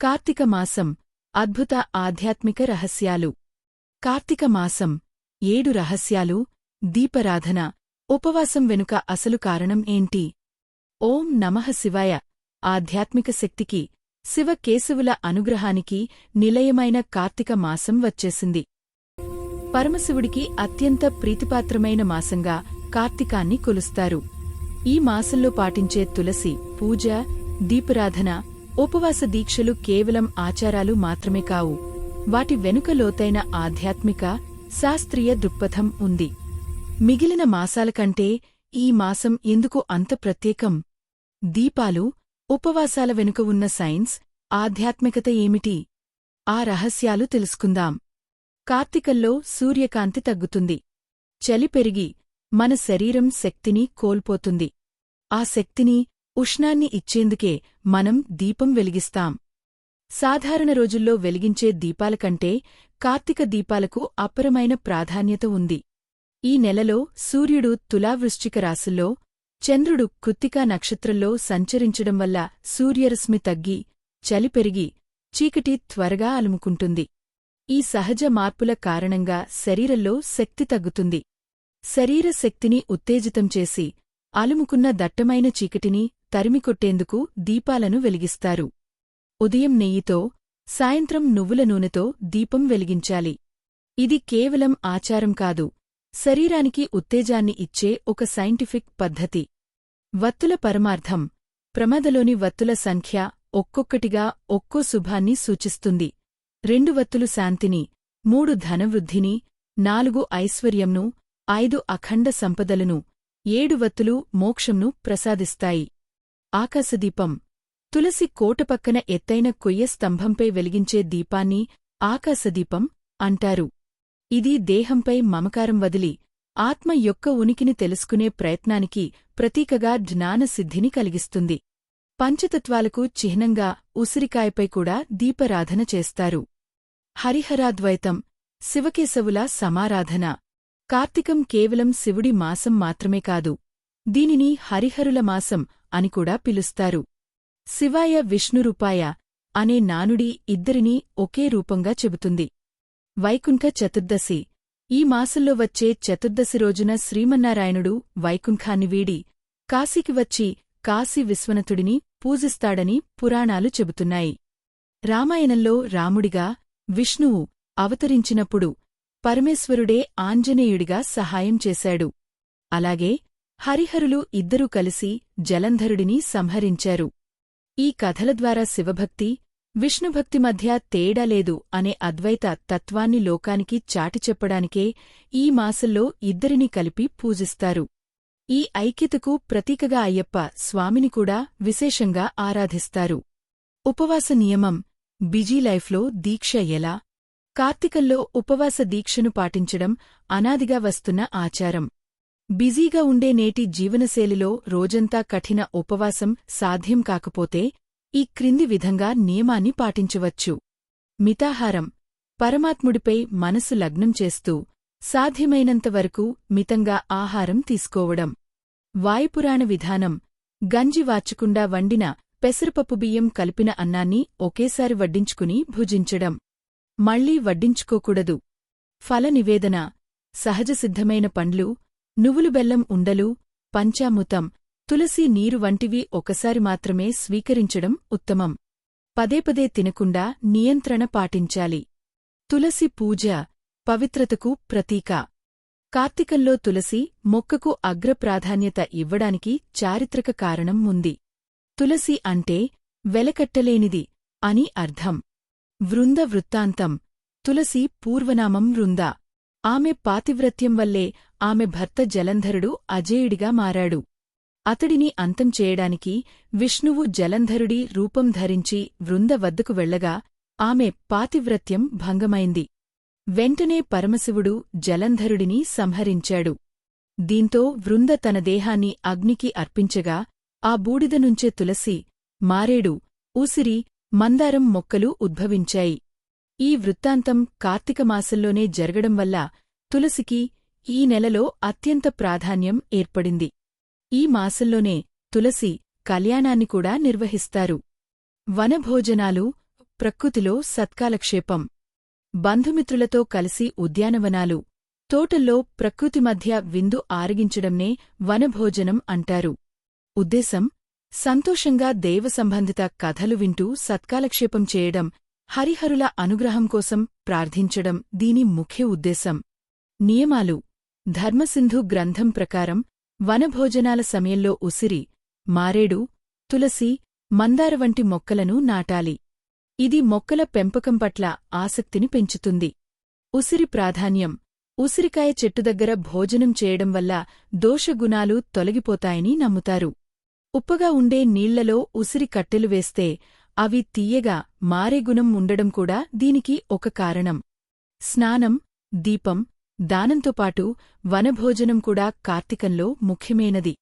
కార్తీక మాసం అద్భుత ఆధ్యాత్మిక రహస్యాలు. కార్తీక మాసం ఏడు రహస్యాలు దీపరాధన ఉపవాసం వెనుక అసలు కారణం ఏంటి? ఓం నమః శివాయ ఆధ్యాత్మిక శక్తికి శివ కేశవుల అనుగ్రహానికి నిలయమైన కార్తీక మాసం వచ్చేసింది. పరమశివుడికి అత్యంత ప్రీతిపాత్రమైన మాసంగా కార్తీకాన్ని కొలుస్తారు. ఈ మాసంలో పాటించే తులసి పూజ దీపరాధన ఉపవాస దీక్షలు కేవలం ఆచారాలు మాత్రమే కావు. వాటి వెనుక లోతైన ఆధ్యాత్మిక శాస్త్రీయ దృక్పథం ఉంది. మిగిలిన మాసాల కంటే ఈ మాసం ఎందుకు అంత ప్రత్యేకం? దీపాలు ఉపవాసాల వెనుక ఉన్న సైన్స్ ఆధ్యాత్మికత ఏమిటి? ఆ రహస్యాలు తెలుసుకుందాం. కార్తీకంలో సూర్యకాంతి తగ్గుతుంది. చలి పెరిగి మన శరీరం శక్తిని కోల్పోతుంది. ఆ శక్తిని ఉష్ణాన్ని ఇచ్చేందుకే మనం దీపం వెలిగిస్తాం. సాధారణ రోజుల్లో వెలిగించే దీపాల కంటే కార్తీక దీపాలకు అపరమైన ప్రాధాన్యత ఉంది. ఈ నెలలో సూర్యుడు తులావృశ్చిక రాశుల్లో చంద్రుడు కృత్తికా నక్షత్రంలో సంచరించడం వల్ల సూర్యరశ్మి తగ్గి చలి పెరిగి చీకటి త్వరగా అలుముకుంటుంది. ఈ సహజ మార్పుల కారణంగా శరీరంలో శక్తి తగ్గుతుంది. శరీర శక్తిని ఉత్తేజితం చేసి అలుముకున్న దట్టమైన చీకటిని తరిమికొట్టేందుకు దీపాలను వెలిగిస్తారు. ఉదయం నెయ్యితో సాయంత్రం నువ్వుల నూనెతో దీపం వెలిగించాలి. ఇది కేవలం ఆచారం కాదు. శరీరానికి ఉత్తేజాన్ని ఇచ్చే ఒక సైంటిఫిక్ పద్ధతి. వత్తుల పరమార్థం ప్రమదలోని వత్తుల సంఖ్య ఒక్కొక్కటిగా ఒక్కో శుభాన్ని సూచిస్తుంది. రెండు వత్తులు శాంతిని మూడు ధనవృద్ధిని నాలుగు ఐశ్వర్యంను ఐదు అఖండ సంపదలను ఏడు వత్తులు మోక్షంను ప్రసాదిస్తాయి. ఆకాశదీపం. తులసి కోటపక్కన ఎత్తైన కొయ్య స్తంభంపై వెలిగించే దీపాన్ని ఆకాశదీపం అంటారు. ఇది దేహంపై మమకారం వదిలి ఆత్మ యొక్క ఉనికిని తెలుసుకునే ప్రయత్నానికి ప్రతీకగా జ్ఞానసిద్ధిని కలిగిస్తుంది. పంచతత్వాలకు చిహ్నంగా ఉసిరికాయపై కూడా దీపరాధన చేస్తారు. హరిహరాద్వైతం శివకేశవుల సమారాధన. కార్తీకం కేవలం శివుడి మాసం మాత్రమే కాదు. దీనిని హరిహరుల మాసం అని కూడా పిలుస్తారు. శివాయ విష్ణురూపాయ అనే నానుడి ఇద్దరినీ ఒకే రూపంగా చెబుతుంది. వైకుంఠ చతుర్దశి. ఈ మాసంలో వచ్చే చతుర్దశి రోజున శ్రీమన్నారాయణుడు వైకుంఠాన్ని వీడి కాశీకి వచ్చి కాశీ విశ్వనతుడిని పూజిస్తాడని పురాణాలు చెబుతున్నాయి. రామాయణంలో రాముడిగా విష్ణువు అవతరించినప్పుడు పరమేశ్వరుడే ఆంజనేయుడిగా సహాయం చేశాడు. అలాగే హరిహరులు ఇద్దరూ కలిసి జలంధరుడిని సంహరించారు. ఈ కథల ద్వారా శివభక్తి విష్ణుభక్తి మధ్య తేడా లేదు అనే అద్వైత తత్వాన్ని లోకానికి చాటి చెప్పడానికే ఈ మాసంలో ఇద్దరిని కలిపి పూజిస్తారు. ఈ ఐక్యతకు ప్రతీకగా అయ్యప్ప స్వామిని కూడా విశేషంగా ఆరాధిస్తారు. ఉపవాస నియమం బిజీ లైఫ్లో దీక్ష ఎలా? కార్తీకంలో ఉపవాస దీక్షను పాటించడం అనాదిగా వస్తున్న ఆచారం. బిజీగా ఉండే నేటి జీవనశైలిలో రోజంతా కఠిన ఉపవాసం సాధ్యం కాకపోతే ఈ క్రింది విధంగా నియమాన్ని పాటించవచ్చు. మితాహారం. పరమాత్ముడిపై మనసు లగ్నం చేస్తూ సాధ్యమైనంతవరకు మితంగా ఆహారం తీసుకోవడం. వాయుపురాణ విధానం. గంజి వాచకుండా వండిన పెసరపప్పు బియ్యం కలిపిన అన్నాన్ని ఒకేసారి వడ్డించుకుని భుజించడం. మళ్ళీ వడ్డించుకోకూడదు. ఫల నివేదన సహజసిద్ధమైన పండ్లు నువ్వులు బెల్లం ఉండలు పంచాముతం తులసి నీరు వంటివి ఒకసారి మాత్రమే స్వీకరించడం ఉత్తమం. పదేపదే తినకుండా నియంత్రణ పాటించాలి. తులసి పూజ పవిత్రతకు ప్రతీక. కార్తీకంలో తులసి మొక్కకు అగ్రప్రాధాన్యత ఇవ్వడానికి చారిత్రక కారణం ఉంది. తులసి అంటే వెలకట్టలేనిది అని అర్థం. వృంద వృత్తాంతం. తులసి పూర్వనామం వృంద. ఆమె పాతివ్రత్యం వల్లే ఆమె భర్త జలంధరుడు అజేయుడిగా మారాడు. అతడిని అంతం చేయడానికి విష్ణువు జలంధరుడి రూపం ధరించి వృంద వద్దకు వెళ్ళగా ఆమె పాతివ్రత్యం భంగమైంది. వెంటనే పరమశివుడు జలంధరుడిని సంహరించాడు. దీంతో వృంద తన దేహాన్ని అగ్నికి అర్పించగా ఆ బూడిద నుంచే తులసి మారేడు ఊసిరి మందారం మొక్కలు ఉద్భవించాయి. ఈ వృత్తాంతం కార్తీక మాసంలోనే జరగడం వల్ల తులసికి ఈ నెలలో అత్యంత ప్రాధాన్యం ఏర్పడింది. ఈ మాసంలోనే తులసి కళ్యాణాన్ని కూడా నిర్వహిస్తారు. వనభోజనాలు ప్రకృతిలో సత్కాలక్షేపం బంధుమిత్రులతో కలిసి ఉద్యానవనాలు తోటల్లో ప్రకృతి మధ్య విందు ఆరగించడంనే వనభోజనం అంటారు. ఉద్దేశం సంతోషంగా దేవసంబంధిత కథలు వింటూ సత్కాలక్షేపం చేయడం హరిహరుల అనుగ్రహం కోసం ప్రార్థించడం దీని ముఖ్య ఉద్దేశం. నియమాలు. ధర్మసింధు గ్రంథం ప్రకారం వనభోజనాల సమయంలో ఉసిరి మారేడు తులసి మందార వంటి మొక్కలను నాటాలి. ఇది మొక్కల పెంపకం పట్ల ఆసక్తిని పెంచుతుంది. ఉసిరి ప్రాధాన్యం. ఉసిరికాయ చెట్టు దగ్గర భోజనం చేయడం వల్ల దోషగుణాలు తొలగిపోతాయని నమ్ముతారు. ఉప్పగా ఉండే నీళ్ళలో ఉసిరి కట్టెలు వేస్తే అవి తీయగా మారే గుణం ఉండడం కూడా దీనికి ఒక కారణం. స్నానం దీపం దానంతో పాటు వనభోజనం కూడా కార్తీకంలో ముఖ్యమైనది.